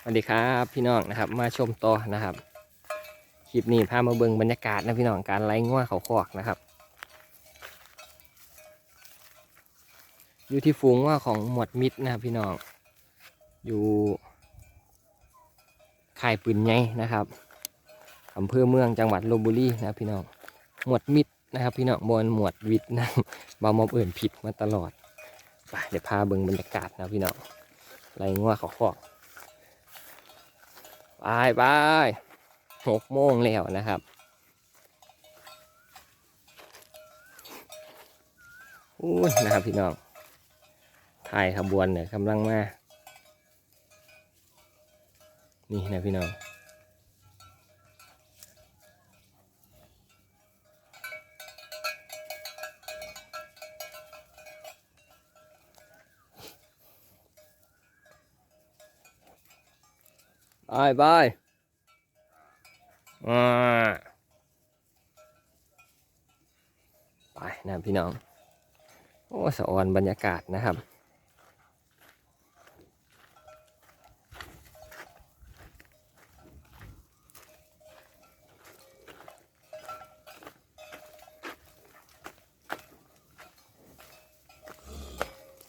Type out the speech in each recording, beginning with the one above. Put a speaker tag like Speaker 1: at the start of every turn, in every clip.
Speaker 1: สวัสดีครับพี่น้องนะครับมาชมต่อนะครับคลิปนี้พามาเบิ่งบรรยากาศนะพี่น้องการไล่ง่วเขาคอกนะครับอยู่ที่ฝูงว่าของหมวดมิดนะครับพี่น้องอยู่ค่ายปืนใหญ่นะครับอำเภอเมืองจังหวัดลบบุรีนะพี่น้องหมวดมิดนะครับ พี่น้องบนหมวดวิทย์นะบามอมเอื่นผิดมาตลอดไปเดี๋ยวพาเบิ่งบรรยากาศนะพี่น้องไล่ง่วเขาคอก บายบายหกโมงแล้วนะครับอู้นะครับพี่น้องถ่ายขบวนเนี่ยกำลังมา นี่นะพี่น้อง ไปไปอ่าไปนะพี่น้อง โอ้สะออนบรรยากาศนะครับ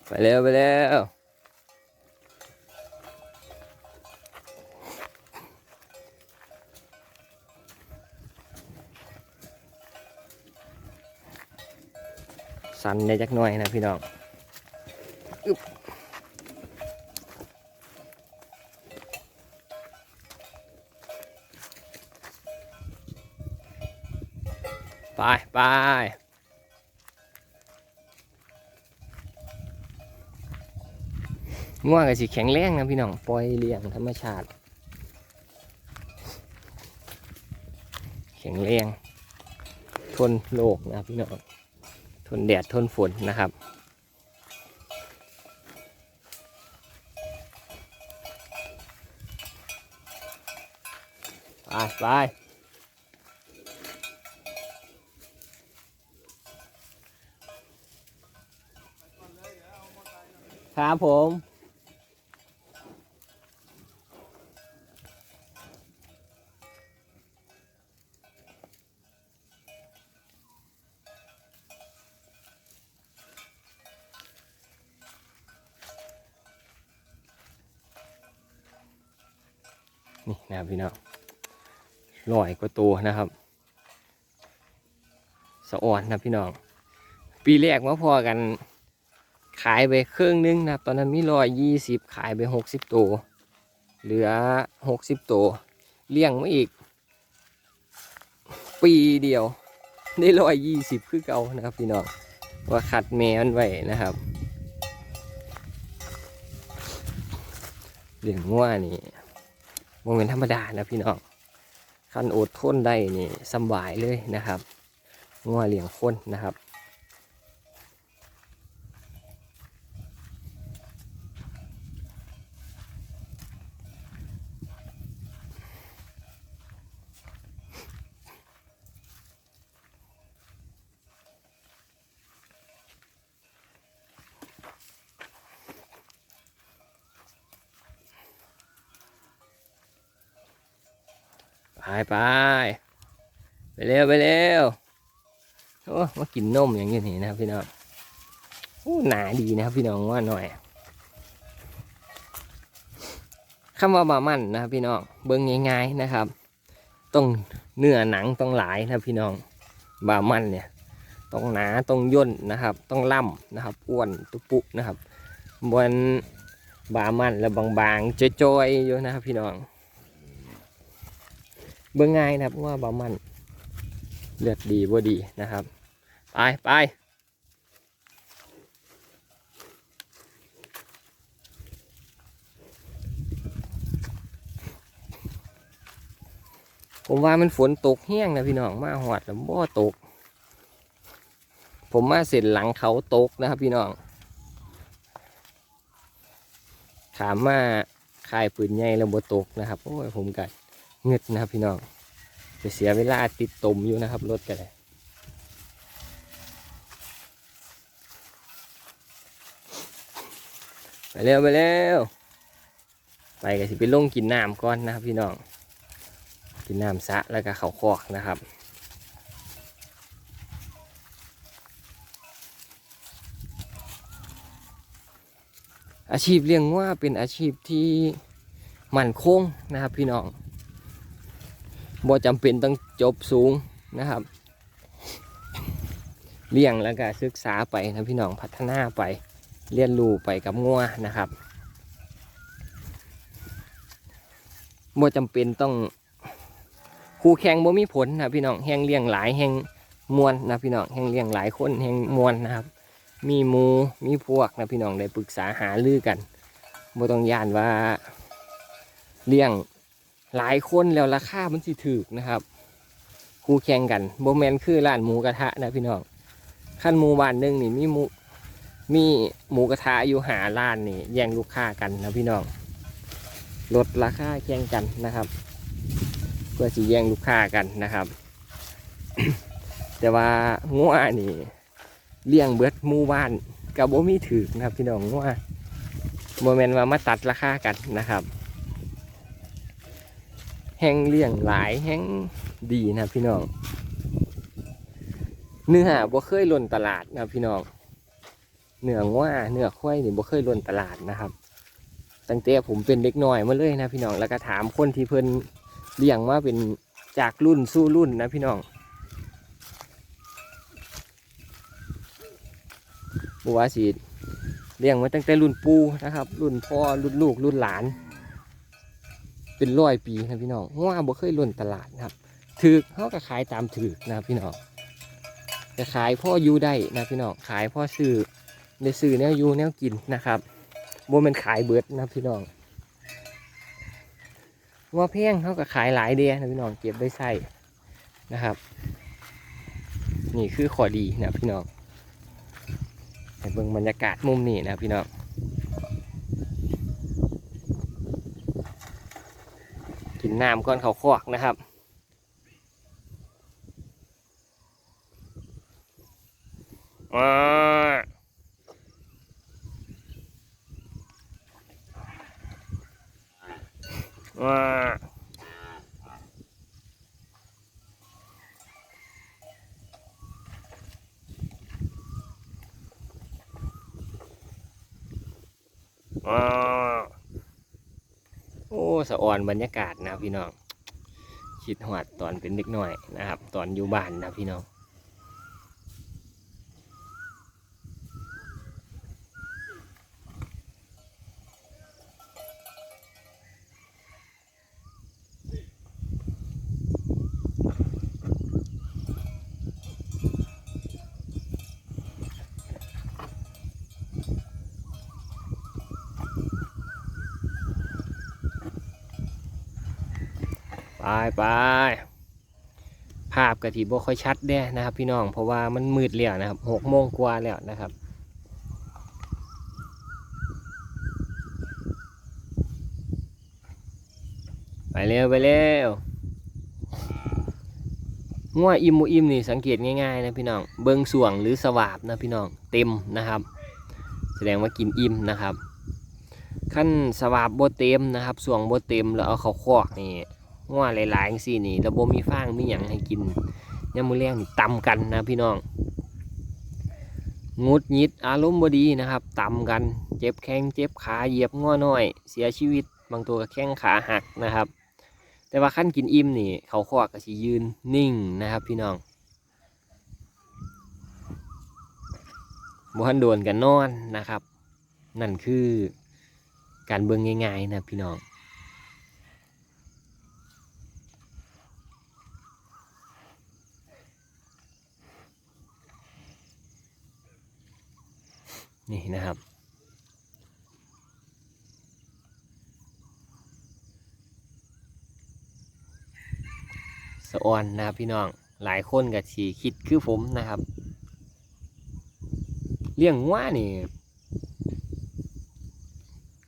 Speaker 1: ไปเร็วไปเร็ว สันได้จักหน่อยนะพี่น้องอึบไปไปง่วงกับสิแข็งแรงนะพี่น้อง ปล่อยเลี้ยงธรรมชาติ แข็งแรง ทนโลกนะพี่น้อง ทนแดดทนฝนนะครับไปไปครับผม นี่นะครับพี่น้องลอยกว่าตัวนะครับ สะอ่อนนะพี่น้อง ปีแรกมาพอกัน ขายไปครึ่งนึงนะตอนนั้นมีรอยยี่สิบขายไปหกสิบตัว เหลือหกสิบตัว เลี้ยงมาอีก ปีเดียว ได้รอยยี่สิบคือเก่านะครับพี่น้อง ว่าขัดแมมันไว้นะครับเลี้ยงง่วนี่ โมเมนธรรมดานะพี่น้องคันอดทนได้นี่สบายเลยนะครับงัวเลี้ยงคนนะครับ ไปไป ไปเร็วไปเร็วโอ้มากินนมอย่างนี้นะครับพี่น้องโอ้หนาดีนะครับพี่น้องว่าหน่อยคำว่าบามันนะครับพี่น้องเบิ้งง่ายๆนะครับ ต้องเนื้อหนังต้องหลายนะพี่น้องบามันเนี่ยต้องหนาต้องย่นนะครับ ต้องล่ำนะครับอ้วนตุปุนะครับบนบามันแล้วบางๆจอยๆอยู่นะครับพี่น้อง เบิ่งง่ายนะครับว่าบามันเลือดดีบ่ดีนะครับ ไปไปผมว่ามันฝนตกแห้งนะพี่น้องมาหอดแล้วบ่ตก ผมมาเสร็จหลังเขาตกนะครับพี่น้องถามมาขายปืนใหญ่แล้วบ่ตกนะครับ โอ้ยผมกัด เงึดนะครับพี่น้องจะเสียเวลาติดตมอยู่นะครับรถกันเลยไปเร็วไปเร็วไปก็สิไปลงกินน้ำก่อนนะครับพี่น้อง กินน้ำสะแล้วก็เข่าคอกนะครับอาชีพเลี้ยงว่าเป็นอาชีพที่มั่นคงนะครับพี่น้อง บ่จำเป็นต้องจบสูงนะครับ เลี้ยงแล้วก็ศึกษาไปนะพี่น้องพัฒนาไปเรียนรู้ไปกับงัวนะครับบ่จำเป็นต้องคู่แข่งบ่มีผลนะพี่น้องแห่งเลี้ยงหลายแห่งมวนนะพี่น้องแห่งเลี้ยงหลายคนแห่งมวนนะครับ มีมูมีพวกนะพี่น้องได้ปรึกษาหารือกันบ่ต้องย่านว่าเลี้ยง หลายคนแล้วราคามันสิถูกนะครับคู่แข่งกันบ่แมนคือร้านหมูกระทะนะพี่น้องขั้นหมู่บ้านหนึ่งนี่มีหมูมีหมูกระทะอยู่หาร้านนี่แย่งลูกค้ากันนะพี่น้องลดราคาแข่งกันนะครับ เพื่อสิแย่งลูกค้ากันนะครับ แต่ว่างัวนี่เลี้ยงเบิดหมู่บ้านกับโบมีถือนะครับ พี่น้องว่าโมเมนว่ามาตัดราคากันนะครับ แห้งเลี้ยงหลายแห้งดีนะพี่น้องเนื้อบ่เคยล้นตลาดนะพี่น้องเนื้อว่าเนื้อควายนี่บ่เคยล้นตลาดนะครับตั้งแต่ผมเป็นเด็กน้อยมาเลยนะพี่น้องแล้วก็ถามคนที่เพิ่นเลี้ยงมาเป็นจากรุ่นสู่รุ่นนะพี่น้องบัวสีเลี้ยงมาตั้งแต่รุ่นปูนะครับ รุ่นพ่อรุ่นลูกรุ่นหลาน เป็นร้อยปีนะพี่น้องว่าบ่เคยล่นตลาดนะครับถือเขาก็ขายตามถือนะครับพี่น้องจะขายพ่ออยู่ได้นะพี่น้องขายพ่อซื้อได้ซื้อแนวอยู่แนวกินนะครับบ่เป็นขายเบิดนะพี่น้องว่าเพียงเขาก็ขายหลายเดียนะพี่น้องเก็บได้ใส่นะครับ นี่คือข้อดีนะพี่น้องให้เบิ่งบรรยากาศมุมนี้นะพี่น้อง นน้ำก้อนเขาคอกนะครับว้าว้าว้า โอ้สะอ่อนบรรยากาศนะพี่น้องคิดหอดตอนเป็นเด็กน้อยนะครับ ตอนอยู่บ้านนะพี่น้อง ไปไปภาพกะทิบ่ค่อยชัดเด้นะครับ พี่น้องเพราะว่ามันมืดแล้วนะครับหกโมงกว่าแล้วนะครับไปเร็วไปเร็วง่วอิ่มอิ่มนี่สังเกตง่ายๆนะพี่น้องเบิงส่วงหรือสวาบนะพี่น้องเต็มนะครับ แสดงว่ากินอิ่มนะครับขั้นสวาบโบเต็มนะครับส่วงโบเต็มแล้วเอาเขาคอกนี่ ง้อหลายๆจังซี่นี่ระบบมีฟางมีหยังให้กินยามมือแรงนี่ตำกันนะพี่น้องงุดหงิดอารมณ์บดีนะครับตำกัน เจ็บแข้งเจ็บขาเหยียบง้อน้อย เสียชีวิตบางตัวก็แข้งขาหักนะครับ แต่ว่าขั้นกินอิ่มนี่ เขาคอกก็สิยืนนิ่งนะครับ พี่น้องบ่ทันโดนกันนอนนะครับ นั่นคือการเบิ่งง่ายๆนะพี่น้อง นี่นะครับ สะออนนะครับพี่น้องหลายคนกับสีคิดคือผมนะครับ เลี้ยงว่านี่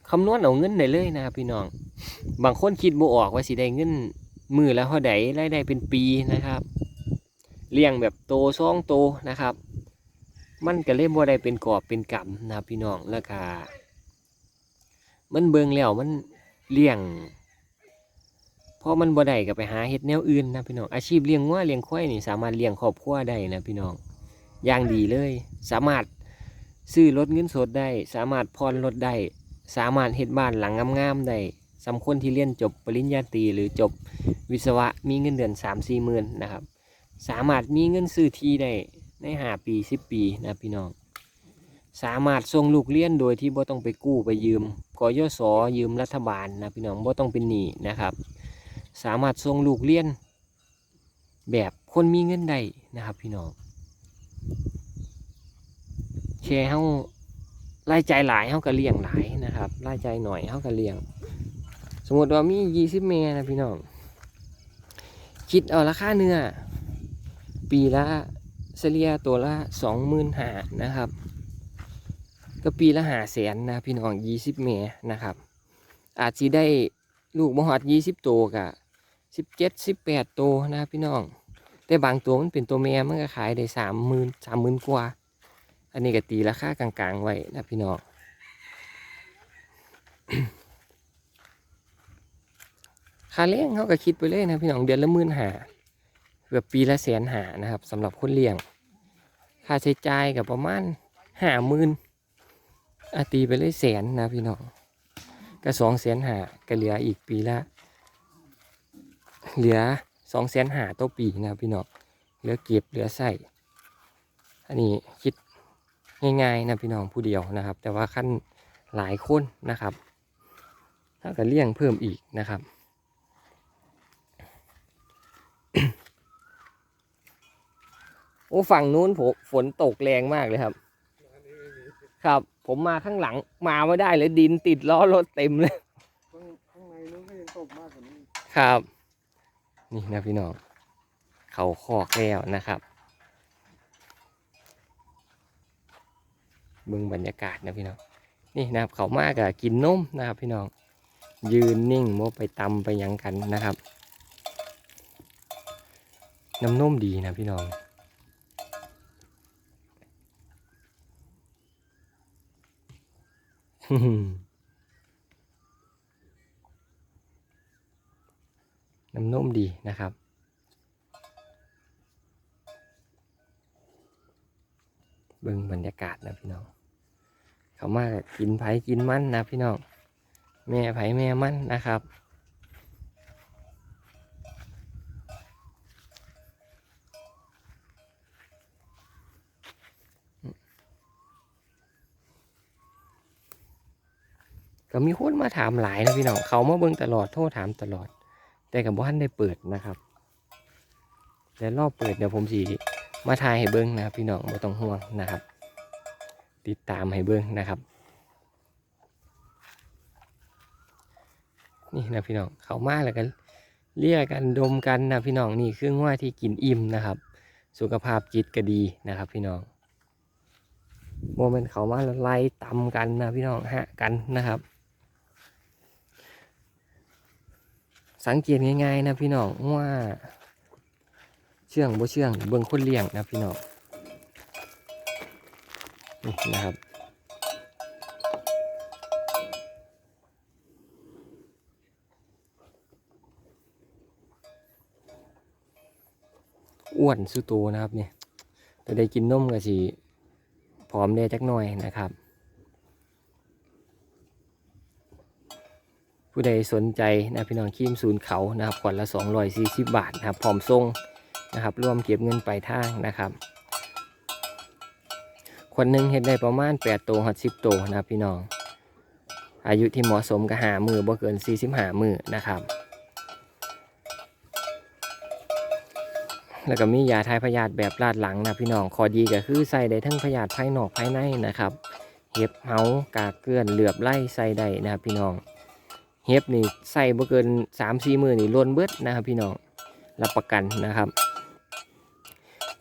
Speaker 1: คำนวณเอาเงินได้เลยนะครับพี่น้อง บางคนคิดบ่ออกว่าสิได้เงินมือแล้วเท่าใดรายได้เป็นปีนะครับ เลี้ยงแบบโตซ่องโตนะครับ มันก็เลยบ่ได้เป็นกอบเป็นกำนะพี่น้องแล้วก็มันเบิ่งแล้วมันเลี้ยงพราะมันบ่ได้ก็ไปหาเฮ็ดแนวอื่นนะพี่น้องอาชีพเลี้ยงงัวเลี้ยงควายนี่สามารถเลี้ยงครอบครัวได้นะพี่น้องอย่างดีเลย สามารถซื้อรถเงินสดได้ สามารถผ่อนรถได้ สามารถเฮ็ดบ้านหลังงามๆได้สำคนที่เรียนจบปริญญาตรีหรือจบวิศวะมีเงินเดือน3 4หมื่นนะครับ สามารถมีเงินซื้อที่ได้ ในห้าปีสิบปีนะพี่น้อง สามารถส่งลูกเรียนโดยที่บ่ต้องไปกู้ไปยืมกยศยืมรัฐบาลนะพี่น้องบ่ต้องเป็นหนี้นะครับ สามารถส่งลูกเรียน แบบคนมีเงินได้นะครับพี่น้องแค่เฮารายจ่ายหลายเฮาก็เลี้ยงหลายนะครับรายจ่ายหน่อยเฮาก็เลี้ยง สมมติว่ามียี่สิบเมนะพี่น้องคิดเอาราคาเนื้อปีละ เฉลี่ยตัวละสองหมื่นหานะครับ ก็ปีละหาแสนนะพี่น้องยี่สิบเมนะครับ อาจจะได้ลูกมหอดยี่สิบตัวกะสิบเจ็ดสิบแปดตัวนะพี่น้อง แต่บางตัวมันเป็นตัวแม่มันก็ขายได้สามหมื่นสามหมื่นกว่า อันนี้ก็ตีราคากลางๆ ไว้นะพี่น้องค่าเลี้ยงเขาก็คิดไปเลยนะพี่น้องเดือนละหมื่นหาแบบปีละแสนหานะครับสำหรับคนเลี้ยง ค่าใช้จ่ายกับประมาณห้าหมื่นอาตีไปเลยแสนนะพี่น้องก็สองแสนหาก็เหลืออีกปีละ เหลือสองแสนหาต่อปีนะพี่น้องเหลือเก็บเหลือใส่ อันนี้คิดง่ายๆนะพี่น้องผู้เดียวนะครับ แต่ว่าขั้นหลายคนนะครับถ้าก็เลี้ยงเพิ่มอีกนะครับ โอ้ฝั่งนู้นผมฝนตกแรงมากเลยครับ ครับ ผมมาข้างหลังมาไม่ได้เลยดินติดล้อรถเต็มเลย
Speaker 2: ข้างข้างในนู้นก็ยังตกมากกว่านี้
Speaker 1: ครับ นี่นะพี่น้องเขาคอกแล้วนะครับเบิ่งบรรยากาศนะพี่น้องนี่นะครับเขามากอะกินนมนะครับ พี่น้องยืนนิ่งโมไปตำไปหยังกันนะครับ น้ำนมดีนะพี่น้อง น้ำนุ่มดีนะครับ เบิ่งบรรยากาศนะพี่น้อง เขามากกินไผ่กินมันนะพี่น้อง แม่ไผ่แม่มันนะครับ ก็มีคนมาถามหลายนะพี่น้องเขามาเบิ่งตลอดโทรถามตลอด แต่กับบ้านได้เปิดนะครับแต่รอบเปิดเดี๋ยวผมสีมาทายให้เบิ้งนะครับ พี่น้องไม่ต้องห่วงนะครับ ติดตามให้เบิ้งนะครับ นี่นะพี่น้องเขามาแล้วกันเรียกกันดมกันนะพี่น้องนี่คือว่าที่กินอิ่มนะครับ สุขภาพจิตก็ดีนะครับ พี่น้องโมเมนต์เขามาไล่ตำกันนะพี่น้องฮะกันนะครับ สังเกตง่ายๆนะพี่น้องว่า เชื่องบ่เชื่องเบิ่งคนเลี้ยงนะพี่น้องนี่นะครับอ้วนสุดโตนะครับเนี่ยแต่ได้กินนมก็สิพร้อมได้จักหน่อยนะครับ ผู้ใดสนใจนะพี่น้องครีมศูนย์เขานะครับขวดละ240 บาทนะครับพร้อมส่งนะครับร่วมเก็บเงินปลายทางนะครับขวดหนึ่งเฮ็ดได้ประมาณ8โตหัด10โตนะครับพี่น้อง อายุที่เหมาะสมก็หามือบ่เกิน 45 มือนะครับแล้วก็มียาทายพยาธิแบบลาดหลังนะพี่น้องข้อดีก็คือใส่ได้ทั้งพยาธิภายนอกภายในนะครับ เห็บเฮากากเกลื่อนเหลือบไล่ใส่ได้นะพี่น้อง เฮฟนี่ใส่บ่เกินสามสี่มือนี่ล้นเบิดนะครับ พี่น้องรับประกันนะครับ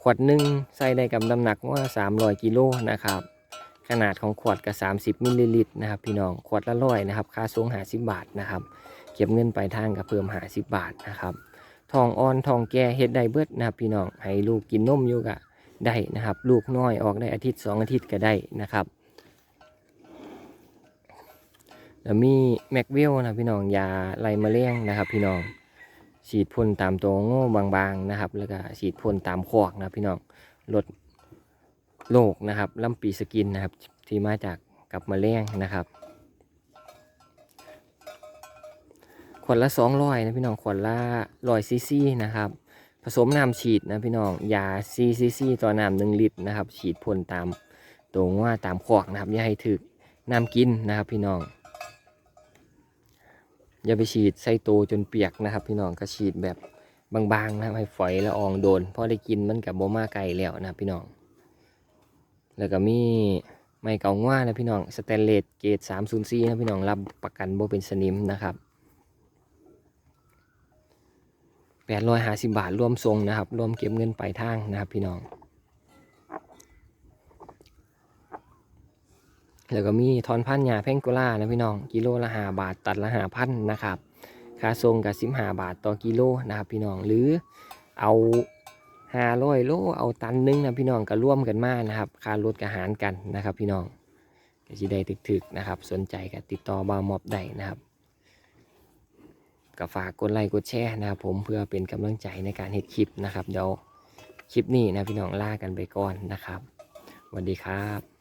Speaker 1: ขวดหนึ่งใส่ได้กับน้ำหนักว่า300กิโลนะครับ ขนาดของขวดกับ30มิลลิลิตรนะครับพี่น้องขวดละร้อยนะครับ ค่าส่ง50บาทนะครับ เก็บเงินปลายทางกับเพิ่ม50บาทนะครับทองอ่อนทองแก่เฮ็ดได้เบิดนะครับ พี่น้องให้ลูกกินนมอยู่กะได้นะครับ ลูกน้อยออกได้อาทิตย์สองอาทิตย์ก็ได้นะครับ แล้วมีแม็กเวลนะพี่น้องยาไล่แมลงนะครับ พี่น้องฉีดพ่นตามตัวโง่บางๆนะครับ แล้วก็ฉีดพ่นตามคอกนะพี่น้องลดโรคนะครับลำปีสกินนะครับ ที่มาจากกับแมลงนะครับขวดละ200นะพี่น้องขวดละ100ซีซีนะครับผสมน้ำฉีดนะพี่น้องยาซีซีซีต่อน้ำหนึ่งลิตรนะครับ ฉีดพ่นตามตัวว่าตามคอกนะครับอย่าให้ถึกน้ำกินนะครับพี่น้อง อย่าไปฉีดใส่ตัวจนเปียกนะครับ พี่น้องก็ฉีดแบบบางๆนะครับให้ฝอยละอองโดนพอได้กินมันกับโบมาไก่แล้วนะพี่น้อง แล้วก็มีไม้เกาง่านะพี่น้องสแตนเลสเกรด304นะพี่น้องรับประกันโบเป็นสนิมนะครับ850บาทรวมทรงนะครับรวมเก็บเงินปลายทางนะครับพี่น้อง แล้วก็มีทอนพันยาแพงโกล่านะพี่น้อง กิโลละหาบาทตัดละหาพันนะครับ ค่าทรงกับสิบหาบาทต่อกิโลนะครับพี่น้อง หรือเอาห้าร้อยโลเอาตันหนึงนะพี่น้องก็ร่วมกันมานะครับ ค่ารถกระหารกันนะครับ พี่น้องก็สิได้ถึกๆนะครับ สนใจก็ติดต่อบาวมอบได้นะครับก็ฝากกดไลค์กดแชร์นะครับผมเพื่อเป็นกำลังใจในการเฮ็ดคลิปนะครับเดี๋ยวคลิปนี้นะพี่น้องล่ากันไปก่อนนะครับสวัสดีครับ